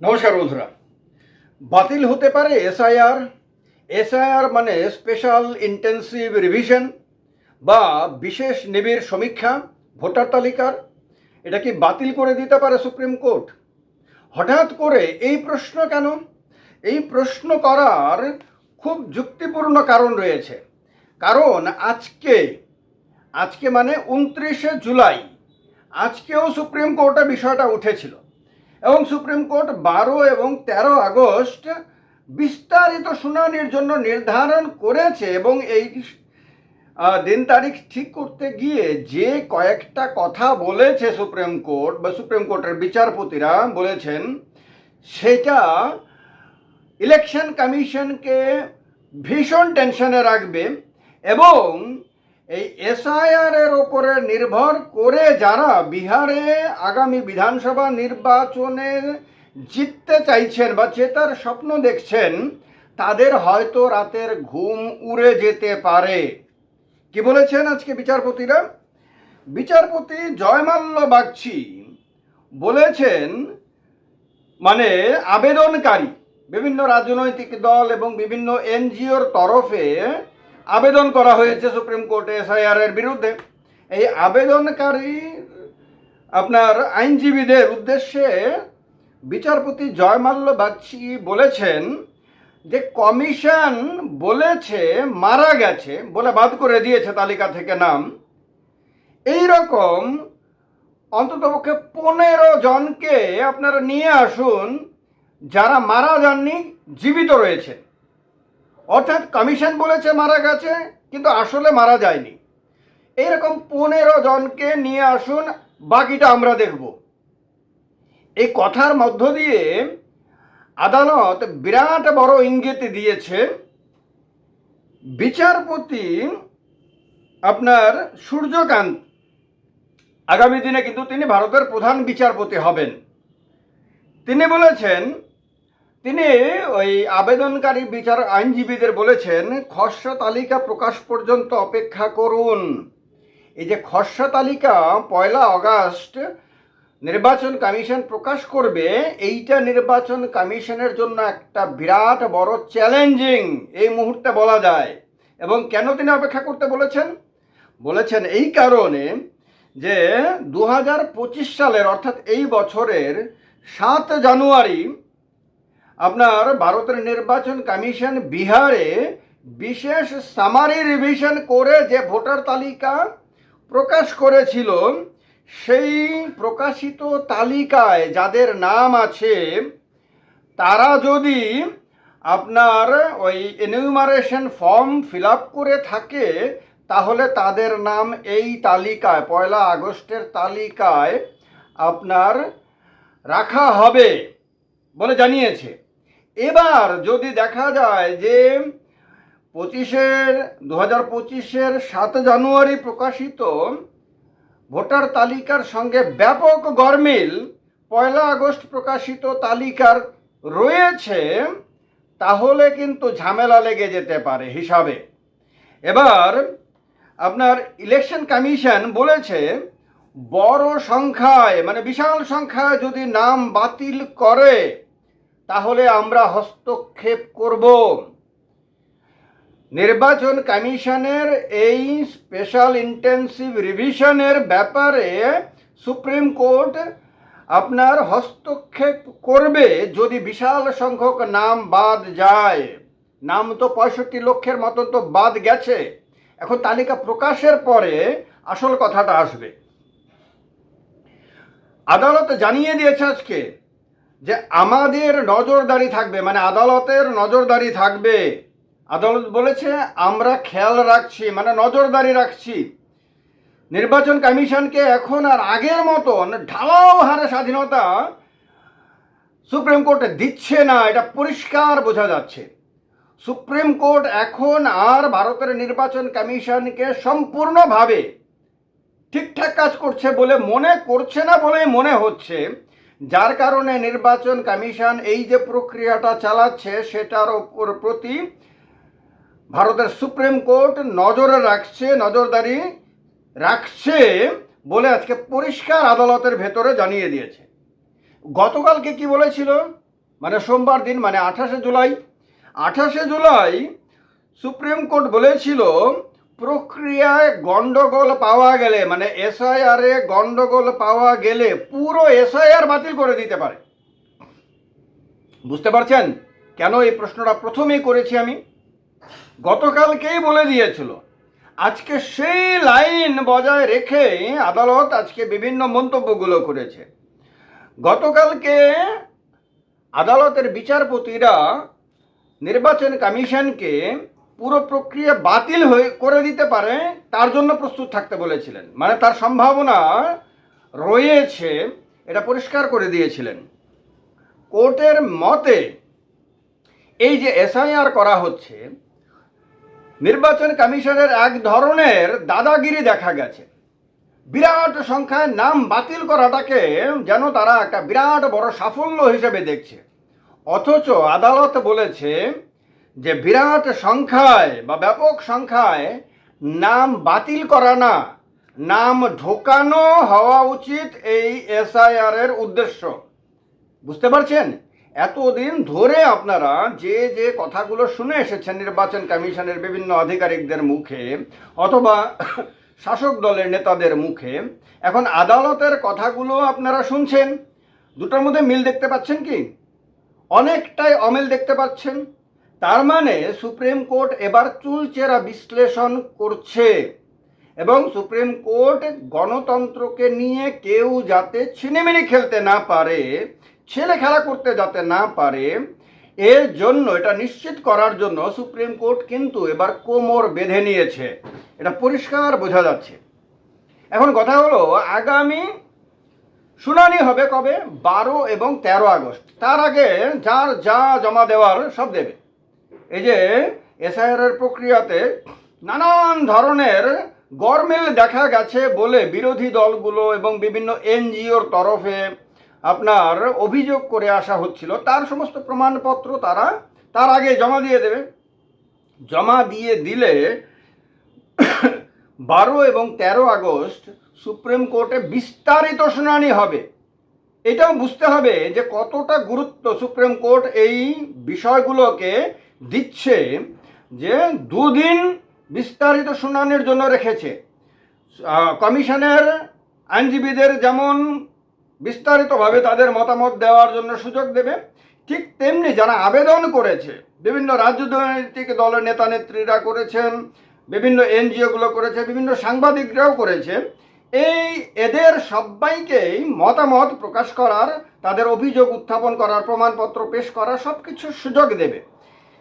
নমস্কার বন্ধুরা। বাতিল হতে পারে এসআইআর। এসআইআর মানে স্পেশাল ইন্টেন্সিভ রিভিশন বা বিশেষ নিবিড় সমীক্ষা, ভোটার তালিকার। এটা কি বাতিল করে দিতে পারে সুপ্রিম কোর্ট? হঠাৎ করে এই প্রশ্ন কেন? এই প্রশ্ন করার খুব যুক্তিপূর্ণ কারণ রয়েছে। কারণ আজকে আজকে মানে উনত্রিশে জুলাই, আজকেও সুপ্রিম কোর্টে বিষয়টা উঠেছিল। এবং সুপ্রিম কোর্ট বারো এবং তেরো আগস্ট বিস্তারিত শুনানির জন্য নির্ধারণ করেছে এবং এই দিন তারিখ ঠিক করতে গিয়ে যে কয়েকটা কথা বলেছে সুপ্রিম কোর্ট বা সুপ্রিম কোর্টের বিচারপতিরা বলেছেন, সেটা ইলেকশন কমিশনকে ভীষণ টেনশনে রাখবে এবং এই এসআইআর এর ওপরে নির্ভর করে যারা বিহারে আগামী বিধানসভা নির্বাচনে জিততে চাইছেন বা জেতার স্বপ্ন দেখছেন, তাদের হয়তো রাতের ঘুম উড়ে যেতে পারে। কি বলেছেন আজকে বিচারপতিরা? বিচারপতি জয়মাল্য বাগচি বলেছেন মানে আবেদনকারী, বিভিন্ন রাজনৈতিক দল এবং বিভিন্ন এনজিওর তরফে আবেদন করা হয়েছে সুপ্রিম কোর্টে এসআইআর এর বিরুদ্ধে। এই আবেদনকারী আপনার আইনজীবীদের উদ্দেশ্যে বিচারপতি জয়মাল্য বাগচি বলেছেন যে কমিশন বলেছে, মারা গেছে, বলে বাদ করে দিয়েছে তালিকা থেকে নাম। এই রকম অন্ততপক্ষে পনেরো জনকে আপনারা নিয়ে আসুন, যারা মারা যাননি, জীবিত রয়েছে অর্থাৎ কমিশন বলেছে মারা গেছে, কিন্তু আসলে মারা যায়নি। এইরকম পনেরো জনকে নিয়ে আসুন, বাকিটা আমরা দেখব। এই কথার মধ্য দিয়ে আদালত বিরাট বড় ইঙ্গিত দিয়েছে। বিচারপতি আপনার সূর্যকান্ত, আগামী দিনে কিন্তু তিনি ভারতের প্রধান বিচারপতি হবেন। তিনি বলেছেন তিনি ওই আবেদনকারী বিচার আইনজীবীদের বলেছেন, খসড়া তালিকা প্রকাশ পর্যন্ত অপেক্ষা করুন। এই যে খসড়া তালিকা পয়লা অগাস্ট নির্বাচন কমিশন প্রকাশ করবে, এইটা নির্বাচন কমিশনের জন্য একটা বিরাট বড় চ্যালেঞ্জিং, এই মুহূর্তে বলা যায়। এবং কেন তিনি অপেক্ষা করতে বলেছেন? বলেছেন এই কারণে যে দু হাজার পঁচিশ সালের, অর্থাৎ এই বছরের সাত জানুয়ারি আপনার ভারতের নির্বাচন কমিশন বিহারে বিশেষ সামারি রিভিশন করে যে ভোটার তালিকা প্রকাশ করেছিল, সেই প্রকাশিত তালিকায় যাদের নাম আছে, তারা যদি আপনার ওই এনিউমারেশন ফর্ম ফিল করে থাকে, তাহলে তাদের নাম এই তালিকায়, পয়লা আগস্টের তালিকায় আপনার রাখা হবে বলে জানিয়েছে। এবার যদি দেখা যায় যে পঁচিশের দু হাজার পঁচিশের সাত জানুয়ারি প্রকাশিত ভোটার তালিকার সঙ্গে ব্যাপক গরমিল, পয়লা আগস্ট প্রকাশিত তালিকার রয়েছে, তাহলে কিন্তু ঝামেলা লেগে যেতে পারে হিসাবে। এবার আপনার ইলেকশন কমিশন বলেছে, বড় সংখ্যায় মানে বিশাল সংখ্যায় যদি নাম বাতিল করে তাহলে আমরা হস্তক্ষেপ করব। নির্বাচন কমিশনের এই স্পেশাল ইন্টেন্সিভ রিভিশনের ব্যাপারে সুপ্রিম কোর্ট আপনার হস্তক্ষেপ করবে যদি বিশাল সংখ্যক নাম বাদ যায়। নাম তো পঁয়ষট্টি লক্ষের মতন তো বাদ গেছে। এখন তালিকা প্রকাশের পরে আসল কথাটা আসবে। আদালত জানিয়ে দিয়েছে আজকে যে আমাদের নজরদারি থাকবে মানে আদালতের নজরদারি থাকবে। আদালত বলেছে, আমরা খেয়াল রাখছি মানে নজরদারি রাখছি। নির্বাচন কমিশনকে এখন আর আগের মতন ঢালাও হারে স্বাধীনতা সুপ্রিম কোর্টে দিচ্ছে না, এটা পরিষ্কার বোঝা যাচ্ছে। সুপ্রিম কোর্ট এখন আর ভারতের নির্বাচন কমিশনকে সম্পূর্ণভাবে ঠিকঠাক কাজ করছে বলে মনে করছে না বলেই মনে হচ্ছে। যার কারণে নির্বাচন কমিশন এই যে প্রক্রিয়াটা চালাচ্ছে, সেটার ওপর প্রতি ভারতের সুপ্রিম কোর্ট নজরে রাখছে, নজরদারি রাখছে বলে আজকে পরিষ্কার আদালতের ভেতরে জানিয়ে দিয়েছে। গতকালকে কি বলেছিল? মানে সোমবার দিন মানে আঠাশে জুলাই। আঠাশে জুলাই সুপ্রিম কোর্ট বলেছিল প্রক্রিয়ায় গন্ডগোল পাওয়া গেলে মানে এসআইআর গন্ডগোল পাওয়া গেলে পুরো এসআইআর বাতিল করে দিতে পারে। বুঝতে পারছেন? কেন এই প্রশ্নটা প্রথমেই করেছি আমি? গতকালকেই বলে দিয়েছিল, আজকে সেই লাইন বজায় রেখে আদালত আজকে বিভিন্ন মন্তব্যগুলো করেছে। গতকালকে আদালতের বিচারপতিরা নির্বাচন কমিশনকে পুরো প্রক্রিয়া বাতিল হয়ে করে দিতে পারে, তার জন্য প্রস্তুত থাকতে বলেছিলেন। মানে তার সম্ভাবনা রয়েছে, এটা পরিষ্কার করে দিয়েছিলেন। কোর্টের মতে, এই যে এসআইআর করা হচ্ছে, নির্বাচন কমিশনের এক ধরনের দাদাগিরি দেখা গেছে। বিরাট সংখ্যায় নাম বাতিল করাটাকে যেন তারা একটা বিরাট বড় সাফল্য হিসেবে দেখছে। অথচ আদালত বলেছে যে বিরাট সংখ্যায় বা ব্যাপক সংখ্যায় নাম বাতিল করা না, নাম ঢোকানো হওয়া উচিত এই এসআইআর এর উদ্দেশ্য। বুঝতে পারছেন? এতদিন ধরে আপনারা যে যে কথাগুলো শুনে এসেছেন নির্বাচন কমিশনের বিভিন্ন আধিকারিকদের মুখে অথবা শাসক দলের নেতাদের মুখে, এখন আদালতের কথাগুলো আপনারা শুনছেন? দুটোর মধ্যে মিল দেখতে পাচ্ছেন কি? অনেকটাই অমিল দেখতে পাচ্ছেন। তার মানে সুপ্রিম কোর্ট এবার চুলচেরা বিশ্লেষণ করছে এবং সুপ্রিম কোর্ট গণতন্ত্রকে নিয়ে কেউ যাতে ছিনেমিনি খেলতে না পারে, ছেলে খেলা করতে যাতে না পারে, এর জন্য, এটা নিশ্চিত করার জন্য সুপ্রিম কোর্ট কিন্তু এবার কোমর বেঁধে নিয়েছে। এটা পরিষ্কার বোঝা যাচ্ছে। এখন কথা হলো, আগামী শুনানি হবে কবে? বারো এবং তেরো আগস্ট। তার আগে যার যা জমা দেওয়ার সব দেবে। এই যে এসআইআর এর প্রক্রিয়াতে নানান ধরনের গরমেল দেখা গেছে বলে বিরোধী দলগুলো এবং বিভিন্ন এনজিওর তরফে আপনার অভিযোগ করে আসা হচ্ছিল। তার সমস্ত প্রমাণপত্র তারা তার আগে জমা দিয়ে দেবে। জমা দিয়ে দিলে বারো এবং তেরো আগস্ট সুপ্রিম কোর্টে বিস্তারিত শুনানি হবে। এটাও বুঝতে হবে যে কতটা গুরুত্ব সুপ্রিম কোর্ট এই বিষয়গুলোকে দিচ্ছে যে দুদিন বিস্তারিত শুনানির জন্য রেখেছে। কমিশনের আইনজীবীদের যেমন বিস্তারিতভাবে তাদের মতামত দেওয়ার জন্য সুযোগ দেবে, ঠিক তেমনি যারা আবেদন করেছে, বিভিন্ন রাজনৈতিক দলের নেতা নেত্রীরা করেছেন, বিভিন্ন এনজিওগুলো করেছে, বিভিন্ন সাংবাদিকরাও করেছে, এই এদের সবাইকেই মতামত প্রকাশ করার, তাদের অভিযোগ উত্থাপন করার, প্রমাণপত্র পেশ করার সব কিছুর সুযোগ দেবে।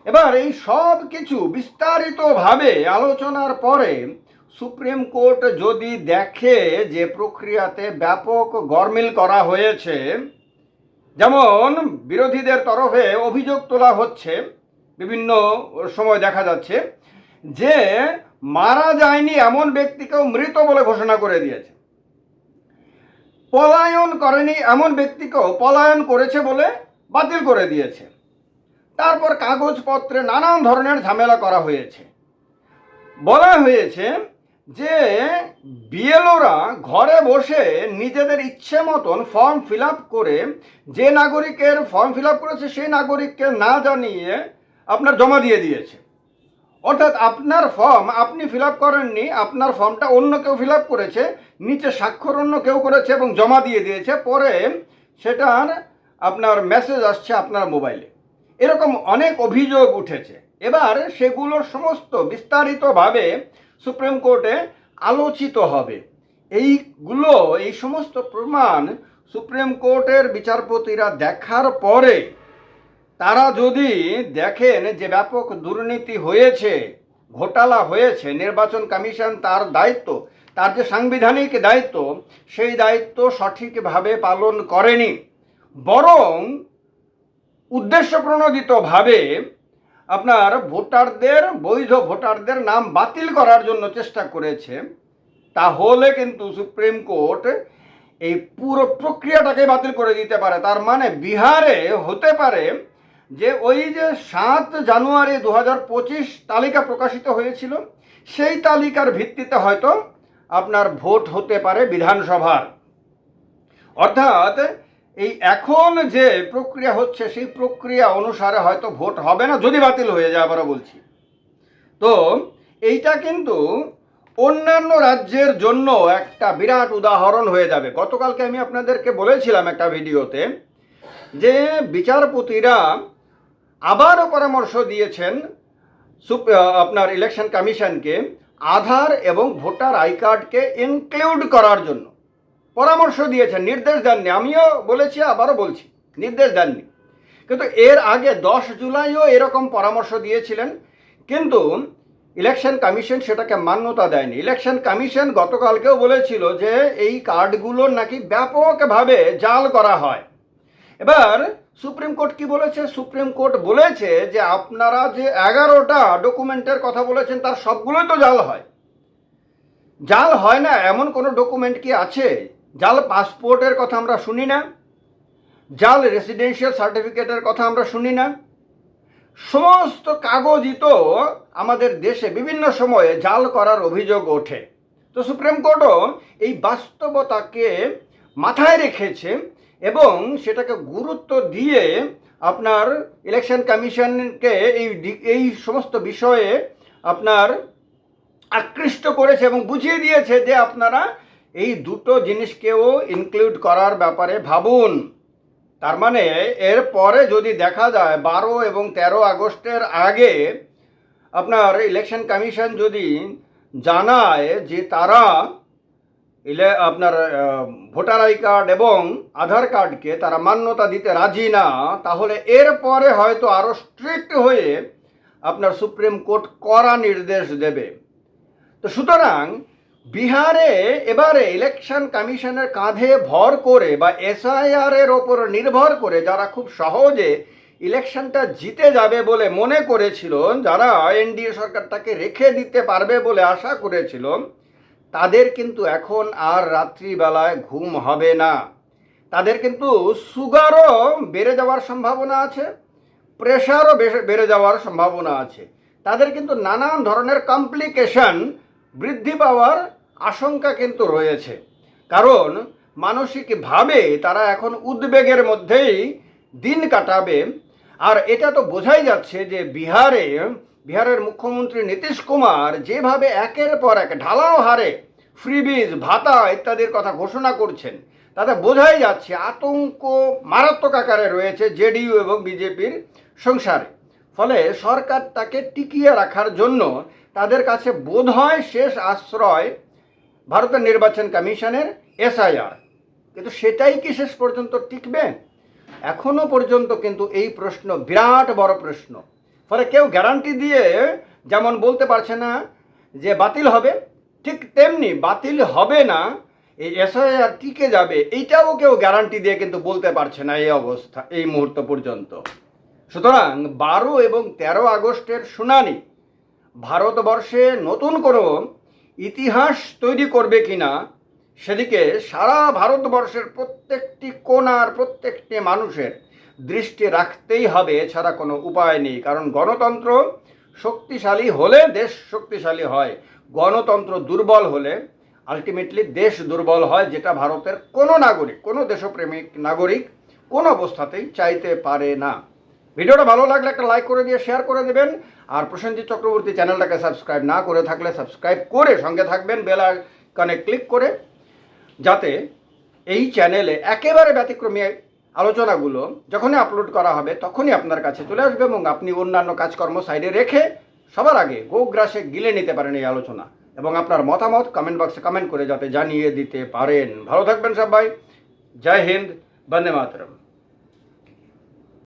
এবার এই সব কিছু বিস্তারিতভাবে আলোচনার পরে সুপ্রিম কোর্ট যদি দেখে যে প্রক্রিয়াতে ব্যাপক গরমিল করা হয়েছে, যেমন বিরোধীদের তরফে অভিযোগ তোলা হচ্ছে, বিভিন্ন সময় দেখা যাচ্ছে, যে মারা যায়নি এমন ব্যক্তিকেও মৃত বলে ঘোষণা করে দিয়েছে। পলায়ন করেনি এমন ব্যক্তিকেও পলায়ন করেছে বলে বাতিল করে দিয়েছে। তারপর কাগজপত্রে নানান ধরনের ঝামেলা করা হয়েছে। বলা হয়েছে যে বিএলওরা ঘরে বসে নিজেদের ইচ্ছে মতন ফর্ম ফিল করে যে নাগরিকের ফর্ম ফিল করেছে সেই নাগরিককে না জানিয়ে আপনার জমা দিয়ে দিয়েছে। অর্থাৎ আপনার ফর্ম আপনি ফিল করেননি, আপনার ফর্মটা অন্য কেউ ফিল করেছে, নিচে স্বাক্ষর অন্য কেউ করেছে এবং জমা দিয়ে দিয়েছে, পরে সেটার আপনার মেসেজ আসছে আপনার মোবাইলে। এরকম অনেক অভিযোগ উঠেছে। এবার সেগুলোর সমস্ত বিস্তারিতভাবে সুপ্রিম কোর্টে আলোচিত হবে। এইগুলো, এই সমস্ত প্রমাণ সুপ্রিম কোর্টের বিচারপতিরা দেখার পরে তারা যদি দেখেন যে ব্যাপক দুর্নীতি হয়েছে, ঘোটালা হয়েছে, নির্বাচন কমিশন তার দায়িত্ব, তার যে সাংবিধানিক দায়িত্ব, সেই দায়িত্ব সঠিকভাবে পালন করেনি। বরং উদ্দেশ্য প্রণোদিতভাবে আপনার ভোটারদের, বৈধ ভোটারদের নাম বাতিল করার জন্য চেষ্টা করেছে। তাহলে কিন্তু সুপ্রিম কোর্ট এই পুরো প্রক্রিয়াটাকে বাতিল করে দিতে পারে। তার মানে বিহারে হতে পারে যে ওই যে সাত জানুয়ারি দু হাজার পঁচিশ তালিকা প্রকাশিত হয়েছিল, সেই তালিকার ভিত্তিতে হয়তো আপনার ভোট হতে পারে বিধানসভার। অর্থাৎ এই এখন যে প্রক্রিয়া হচ্ছে, সেই প্রক্রিয়া অনুসারে হয়তো ভোট হবে না, যদি বাতিল হয়ে যায় আবারও বলছি। তো এইটা কিন্তু অন্যান্য রাজ্যের জন্য একটা বিরাট উদাহরণ হয়ে যাবে। গতকালকে আমি আপনাদেরকে বলেছিলাম একটা ভিডিওতে যে বিচারপতিরা আবারও পরামর্শ দিয়েছেন আপনার ইলেকশন কমিশনকে আধার এবং ভোটার আই কার্ডকে ইনক্লুড করার জন্য। পরামর্শ দিয়েছেন, নির্দেশ দেননি। আমিও বলেছি, আবারও বলছি, নির্দেশ দেননি। কিন্তু এর আগে দশ জুলাইও এরকম পরামর্শ দিয়েছিলেন, কিন্তু ইলেকশন কমিশন সেটাকে মান্যতা দেয়নি। ইলেকশন কমিশন গতকালকেও বলেছিল যে এই কার্ডগুলোর নাকি ব্যাপকভাবে জাল করা হয়। এবার সুপ্রিম কোর্ট কি বলেছে? সুপ্রিম কোর্ট বলেছে যে আপনারা যে এগারোটা ডকুমেন্টের কথা বলেছেন, তার সবগুলোই তো জাল হয়। জাল হয় না, এমন কোনো ডকুমেন্ট কি আছে? জাল পাসপোর্টের কথা আমরা শুনি না, জাল রেসিডেন্সিয়াল সার্টিফিকেটের কথা আমরা শুনি না। সমস্ত কাগজই তো আমাদের দেশে বিভিন্ন সময়ে জাল করার অভিযোগ ওঠে। তো সুপ্রিম কোর্টও এই বাস্তবতাকে মাথায় রেখেছে এবং সেটাকে গুরুত্ব দিয়ে আপনার ইলেকশন কমিশনকে এই এই সমস্ত বিষয়ে আপনার আকৃষ্ট করেছে এবং বুঝিয়ে দিয়েছে যে আপনারা এই দুটো জিনিসকেও ইনক্লুড করার ব্যাপারে ভাবুন। তার মানে এর পরে যদি দেখা যায় বারো এবং তেরো আগস্টের আগে আপনার ইলেকশন কমিশন যদি জানায় যে তারা ইলে আপনার ভোটার আই কার্ড এবং আধার কার্ডকে তারা মান্যতা দিতে রাজি না, তাহলে এর পরে হয়তো আরও স্ট্রিক্ট হয়ে আপনার সুপ্রিম কোর্ট কড়া নির্দেশ দেবে। তো সুতরাং বিহারে এবারে ইলেকশন কমিশনের কাঁধে ভর করে বা এসআইআর এর ওপর নির্ভর করে যারা খুব সহজে ইলেকশনটা জিতে যাবে বলে মনে করেছিল, যারা এনডিএ সরকারটাকে রেখে দিতে পারবে বলে আশা করেছিল, তাদের কিন্তু এখন আর রাত্রিবেলায় ঘুম হবে না। তাদের কিন্তু সুগারও বেড়ে যাওয়ার সম্ভাবনা আছে, প্রেশারও বেড়ে যাওয়ার সম্ভাবনা আছে। তাদের কিন্তু নানান ধরনের কমপ্লিকেশন বৃদ্ধি পাওয়ার আশঙ্কা কিন্তু রয়েছে। কারণ মানসিকভাবে তারা এখন উদ্বেগের মধ্যেই দিন কাটাবে। আর এটা তো বোঝাই যাচ্ছে যে বিহারে, বিহারের মুখ্যমন্ত্রী নীতিশ কুমার যেভাবে একের পর এক ঢালাও হারে ফ্রিবিজ, ভাতা ইত্যাদির কথা ঘোষণা করছেন, তাতে বোঝাই যাচ্ছে আতঙ্ক মারাত্মক আকারে রয়েছে জেডিইউ এবং বিজেপির সংসারে। ফলে সরকারটাকে টিকিয়ে রাখার জন্য তাদের কাছে বোধ হয় শেষ আশ্রয় ভারতের নির্বাচন কমিশনের এসআইআর। কিন্তু সেটাই কি শেষ পর্যন্ত টিকবে? এখনও পর্যন্ত কিন্তু এই প্রশ্ন বিরাট বড় প্রশ্ন। ফলে কেউ গ্যারান্টি দিয়ে যেমন বলতে পারছে না যে বাতিল হবে, ঠিক তেমনি বাতিল হবে না, এই এসআইআর টিকে যাবে, এইটাও কেউ গ্যারান্টি দিয়ে কিন্তু বলতে পারছে না এই অবস্থা, এই মুহূর্ত পর্যন্ত। সুতরাং বারো এবং তেরো আগস্টের শুনানি ভারতবর্ষে নতুন কোনো ইতিহাস তৈরি করবে কিনা, সেদিকে সারা ভারতবর্ষের প্রত্যেকটি কোণার প্রত্যেকটি মানুষের দৃষ্টি রাখতেই হবে, এছাড়া কোনো উপায় নেই। কারণ গণতন্ত্র শক্তিশালী হলে দেশ শক্তিশালী হয়, গণতন্ত্র দুর্বল হলে আলটিমেটলি দেশ দুর্বল হয়, যেটা ভারতের কোনো নাগরিক, কোনো দেশপ্রেমিক নাগরিক কোনো অবস্থাতেই চাইতে পারে না। ভিডিওটা ভালো লাগলে একটা লাইক করে দিয়ে শেয়ার করে দেবেন। আর প্রসেনজিৎ চক্রবর্তী চ্যানেলটাকে সাবস্ক্রাইব না করে থাকলে সাবস্ক্রাইব করে সঙ্গে থাকবেন বেল আইকনে ক্লিক করে, যাতে এই চ্যানেলে একেবারে ব্যতিক্রমী আলোচনাগুলো যখনই আপলোড করা হবে, তখনই আপনার কাছে চলে আসবে এবং আপনি অন্যান্য কাজকর্ম সাইডে রেখে সবার আগে গোগ্রাসে গিলে নিতে পারেন এই আলোচনা। এবং আপনার মতামত কমেন্ট বক্সে কমেন্ট করে যাতে জানিয়ে দিতে পারেন। ভালো থাকবেন সবাই। জয় হিন্দ। বন্দে মাতরম।